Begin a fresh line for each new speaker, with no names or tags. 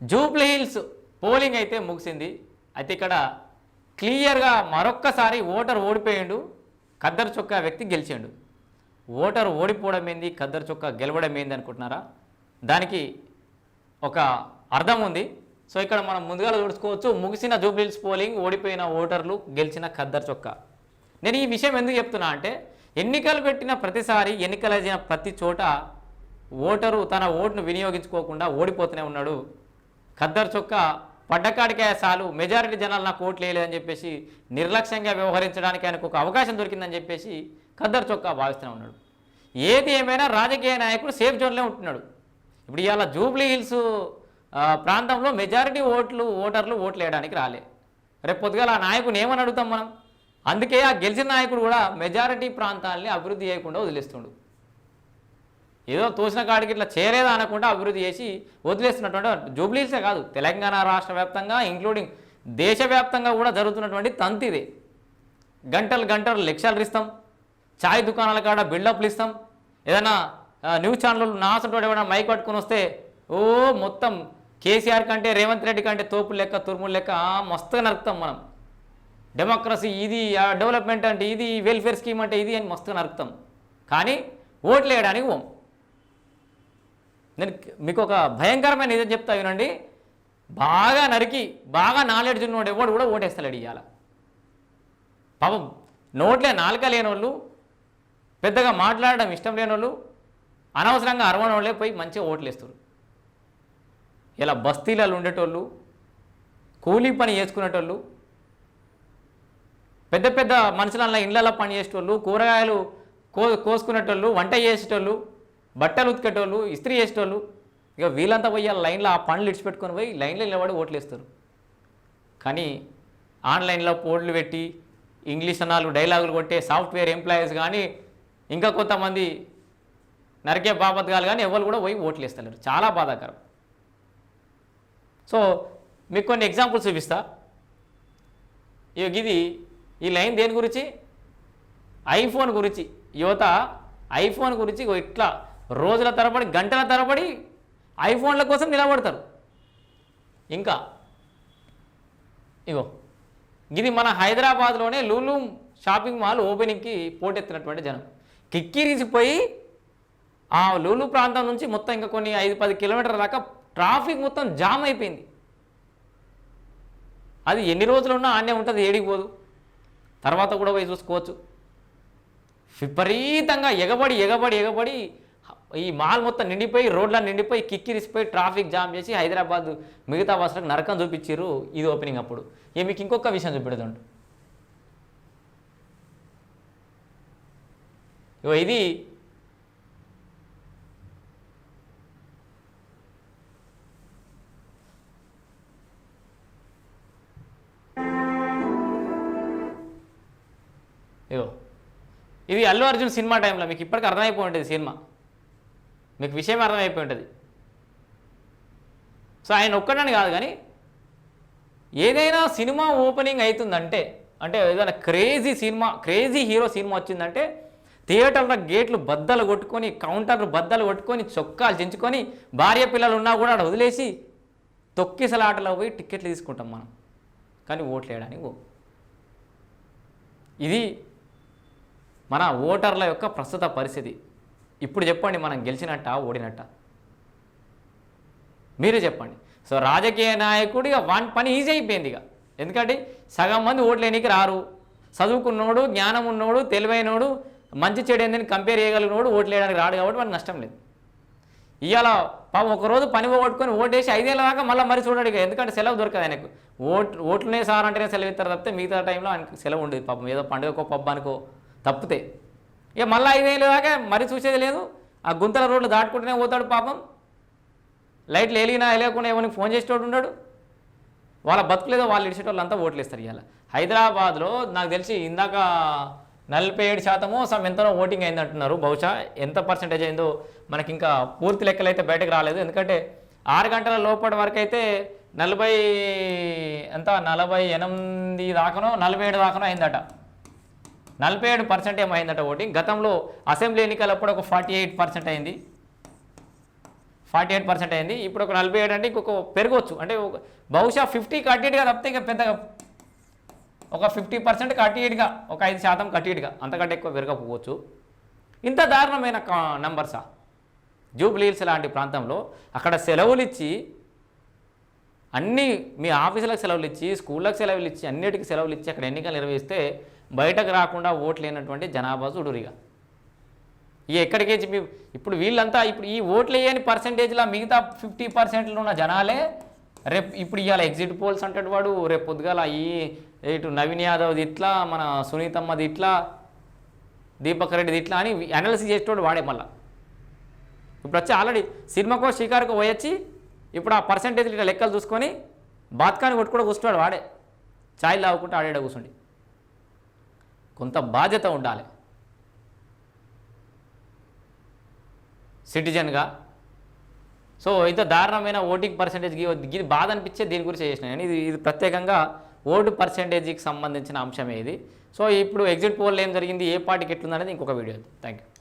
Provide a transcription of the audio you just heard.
Jubilee hills polling అయితే ముగిసింది. అయితే ఇక్కడ క్లియర్గా మరొక్కసారి ఓటర్ ఓడిపోయిండు ఖద్దరు చొక్కా వ్యక్తి గెలిచిండు. ఓటర్ ఓడిపోవడం ఏంది ఖద్దరు చొక్కా గెలవడం ఏంది అనుకుంటున్నారా? దానికి ఒక అర్థం ఉంది. సో ఇక్కడ మనం ముందుగా చూసుకోవచ్చు ముగిసిన జూబ్లీహిల్స్ పోలింగ్ ఓడిపోయిన ఓటర్లు గెలిచిన ఖద్దరు చొక్కా. నేను ఈ విషయం ఎందుకు చెప్తున్నా అంటే ఎన్నికలు పెట్టిన ప్రతిసారి ఎన్నికలు ప్రతి చోట ఓటరు తన ఓటును వినియోగించుకోకుండా ఓడిపోతూనే ఉన్నాడు. ఖద్దరు చొక్క పడ్డకాడికే చాలు మెజారిటీ జనాలు నాకు ఓట్లు వేయలేదని చెప్పేసి నిర్లక్ష్యంగా వ్యవహరించడానికి ఆయనకు ఒక అవకాశం దొరికిందని చెప్పేసి ఖద్దరు చొక్కా భావిస్తూనే ఉన్నాడు. ఏది ఏమైనా రాజకీయ నాయకుడు సేఫ్ జోన్లో ఉంటున్నాడు. ఇప్పుడు ఇవాళ జూబ్లీ హిల్స్ ప్రాంతంలో మెజారిటీ ఓట్లు ఓటర్లు ఓట్లు వేయడానికి రాలే. రేపు పొద్దుగాల ఆ నాయకుని ఏమని అడుగుతాం మనం? అందుకే ఆ గెలిచిన నాయకుడు కూడా మెజారిటీ ప్రాంతాలని అభివృద్ధి చేయకుండా వదిలేస్తుండు. ఏదో తోసిన కాడికి ఇట్లా చేరేదా అనకుండా అభివృద్ధి చేసి వదిలేస్తున్నటువంటి జూబ్లీసే కాదు తెలంగాణ రాష్ట్ర వ్యాప్తంగా ఇంక్లూడింగ్ దేశవ్యాప్తంగా కూడా జరుగుతున్నటువంటి తంతిదే గంటలు గంటలు లెక్చర్లు ఇస్తాం చాయ్ దుకాణాల కాడ బిల్డప్లు ఇస్తాం ఏదైనా న్యూస్ ఛానల్ నాసంటోడు ఏమైనా మైక్ పట్టుకుని వస్తే ఓ మొత్తం కేసీఆర్ కంటే రేవంత్ రెడ్డి కంటే తోపులు లెక్క తురుములు లెక్క మస్తుగా నరుకుతాం మనం. డెమోక్రసీ ఇది డెవలప్మెంట్ అంటే ఇది వెల్ఫేర్ స్కీమ్ అంటే ఇది అని మస్తుగా నరుకుతాం. కానీ ఓట్లు వేయడానికి పోం. నేను మీకు ఒక భయంకరమైన నిజం చెప్తా వినండి. బాగా నరికి బాగా నాలెడ్జ్ ఉన్నోడు ఎవడు కూడా ఓటేస్తాడు ఇవాళ పాపం నోట్లే నాలుక లేని వాళ్ళు పెద్దగా మాట్లాడడం ఇష్టం లేని వాళ్ళు అనవసరంగా అరవని వాళ్ళే పోయి మంచిగా ఓట్లు వేస్తారు ఇలా బస్తీలలో ఉండేటోళ్ళు కూలీ పని చేసుకునేటోళ్ళు పెద్ద పెద్ద మనుషులల్లో ఇళ్ళల్లో పని చేసేటోళ్ళు కూరగాయలు కో కోసుకునేటోళ్ళు వంట చేసేటోళ్ళు బట్టలు ఉతికేటోళ్ళు ఇస్త్రీ చేసేటోళ్ళు ఇక వీళ్ళంతా పోయి ఆ లైన్లో ఆ పనులు ఇడిచిపెట్టుకొని పోయి లైన్లో నిలబడి ఓట్లు వేస్తారు కానీ ఆన్లైన్లో పోడ్లు పెట్టి ఇంగ్లీష్ అన్నాలు డైలాగులు కొట్టే సాఫ్ట్వేర్ ఎంప్లాయీస్ కానీ ఇంకా కొంతమంది నరికే బాపత్గాలు కానీ ఎవరు కూడా పోయి ఓట్లు వేస్తలేరు చాలా బాధాకరం. సో మీకు కొన్ని ఎగ్జాంపుల్స్ చూపిస్తా. ఇది ఈ లైన్ దేని గురించి? ఐఫోన్ గురించి. యువత ఐఫోన్ గురించి ఇట్లా రోజుల తరబడి గంటల తరబడి ఐఫోన్ల కోసం నిలబడతారు. ఇంకా ఇగో ఇది మన హైదరాబాద్లోనే లూలు షాపింగ్ మాల్ ఓపెనింగ్కి పోటెత్తినటువంటి జనం. కిక్కిరిసిపోయి ఆ లూలు ప్రాంతం నుంచి మొత్తం ఇంకా కొన్ని ఐదు పది కిలోమీటర్ల దాకా ట్రాఫిక్ మొత్తం జామ్ అయిపోయింది. అది ఎన్ని రోజులు ఉన్నా ఆనే ఉంటుంది ఏడిగిపోదు తర్వాత కూడా పోయి చూసుకోవచ్చు. విపరీతంగా ఎగబడి ఎగబడి ఎగబడి ఈ మాల్ మొత్తం నిండిపోయి రోడ్ల నిండిపోయి కిక్కిరిసిపోయి ట్రాఫిక్ జామ్ చేసి హైదరాబాద్ మిగతా బస్సులకు నరకం చూపించారు ఇది ఓపెనింగ్ అప్పుడు. ఇక మీకు ఇంకొక విషయం చూపెడుతుంటు ఇగో ఇది. ఇగో. ఇది అల్లు అర్జున్ సినిమా టైంలో మీకు ఇప్పటికి అర్థమైపోయి ఉంటుంది సినిమా. మీకు విషయం అర్థమైపోయి ఉంటుంది. సో ఆయన ఒక్కడని కాదు కానీ ఏదైనా సినిమా ఓపెనింగ్ అవుతుందంటే అంటే ఏదైనా crazy cinema crazy hero cinema వచ్చిందంటే థియేటర్ల గేట్లు బద్దలు కొట్టుకొని కౌంటర్లు బద్దలు కొట్టుకొని చొక్కాలు చించుకొని భార్య పిల్లలు ఉన్నా కూడా వదిలేసి తొక్కిసలాటలో పోయి టికెట్లు తీసుకుంటాం మనం. కానీ ఓట్లు వేయడానికి ఓ ఇది మన ఓటర్ల యొక్క ప్రస్తుత పరిస్థితి. ఇప్పుడు చెప్పండి మనం గెలిచినట్ట ఓడినట్ట? మీరే చెప్పండి. సో రాజకీయ నాయకుడిగా వన్ పని ఈజీ అయిపోయింది ఇక. ఎందుకంటే సగం మంది ఓట్లేనికి రారు. చదువుకున్నోడు జ్ఞానం ఉన్నోడు తెలివైనోడు మంచి చెడు ఏందని కంపేర్ చేయగలిగినోడు ఓట్లు వేయడానికి రాడు కాబట్టి మనకు నష్టం లేదు. ఇవాళ పాపం ఒకరోజు పని పోగొట్టుకొని ఓటేసి ఐదేళ్ళ దాకా మళ్ళీ మరి చూడడు ఇక. ఎందుకంటే సెలవు దొరకదు ఆయనకు. ఓట్ ఓట్లనే సార్ అంటేనే సెలవు ఇస్తారు తప్పితే మిగతా టైంలో ఆయనకు సెలవు ఉండేది. పాపం ఏదో పండుగకో పబ్బానికో తప్పితే. ఇక మళ్ళీ ఐదేళ్ళు దాకా మరి చూసేది లేదు. ఆ గుంతల రోడ్లు దాటుకుంటూనే పోతాడు పాపం. లైట్లు వెలిగినా వెళ్ళకుండా ఏమైనా ఫోన్ చేసేటోడు ఉన్నాడు వాళ్ళ బతుకులేదో వాళ్ళు ఇడిచేటోళ్ళు అంతా ఓట్లు ఇస్తారు ఇవాళ. హైదరాబాద్లో నాకు తెలిసి ఇందాక నలభై ఏడు శాతము సమ్ ఎంతనో ఓటింగ్ అయిందంటున్నారు. బహుశా ఎంత పర్సంటేజ్ అయిందో మనకి ఇంకా పూర్తి లెక్కలు అయితే బయటకు రాలేదు. ఎందుకంటే ఆరు గంటల లోపటి వరకు అయితే నలభై ఎంత? నలభై ఎనిమిది దాకానో నలభై ఏడు దాకానో అయిందట. నలభై ఏడు పర్సెంట్ ఏమైందట ఓటింగ్? గతంలో అసెంబ్లీ ఎన్నికలప్పుడు ఒక ఫార్టీ ఎయిట్ పర్సెంట్ అయింది. ఫార్టీ ఎయిట్ పర్సెంట్ అయింది. ఇప్పుడు ఒక నలభై ఏడు అంటే ఇంకొక పెరగవచ్చు అంటే ఒక- బహుశా ఫిఫ్టీకి అటు తప్పితే ఇంకా పెద్దగా ఒక ఫిఫ్టీ పర్సెంట్ అటు ఇటుగా ఒక ఐదు శాతం అటు అంతకంటే ఎక్కువ పెరగకపోవచ్చు. ఇంత దారుణమైన నంబర్సా జూబ్లీహిల్స్ లాంటి ప్రాంతంలో అక్కడ సెలవులు ఇచ్చి అన్నీ మీ ఆఫీసులకు సెలవులు ఇచ్చి స్కూళ్ళకి సెలవులు ఇచ్చి అన్నిటికీ సెలవులు ఇచ్చి అక్కడ ఎన్నికలు నిర్వహిస్తే బయటకు రాకుండా ఓట్లు లేనటువంటి జనాభా చూడురిగా ఈ ఎక్కడికి మీ ఇప్పుడు వీళ్ళంతా ఇప్పుడు ఈ ఓట్లు వేయని పర్సంటేజ్లో మిగతా ఫిఫ్టీ పర్సెంట్లో ఉన్న జనాలే రేపు ఇప్పుడు ఇవాళ ఎగ్జిట్ పోల్స్ అంటాడు వాడు రేపు పొద్దుగాల ఈ ఇటు నవీన్ యాదవ్ది ఇట్లా మన సునీతమ్మది ఇట్లా దీపక్ రెడ్డిది ఇట్లా అని అనాలిసిస్ చేసేటోడు వాడే మళ్ళా. ఇప్పుడు వచ్చి ఆల్రెడీ సినిమాకో షికారుకో పోయొచ్చి ఇప్పుడు ఆ పర్సంటేజ్ ఇట్లా లెక్కలు చూసుకొని బాత్కాని కొట్టుకుంటూ కూర్చున్నాడు వాడే. ఛాయ్ లావుకుంటూ ఆడేడ కూర్చుండి. కొంత బాధ్యత ఉండాలి. సిటిజన్గా. సో ఇంత దారుణమైన ఓటింగ్ పర్సంటేజ్కి ఇది బాధ అనిపించే దీని గురించి చేసిన కానీ ఇది ఇది ప్రత్యేకంగా ఓటు పర్సంటేజ్కి సంబంధించిన అంశమే ఇది. సో ఇప్పుడు ఎగ్జిట్ పోల్ ఏం జరిగింది ఏ పార్టీకి ఎట్లుందనేది ఇంకొక వీడియో థ్యాంక్ యూ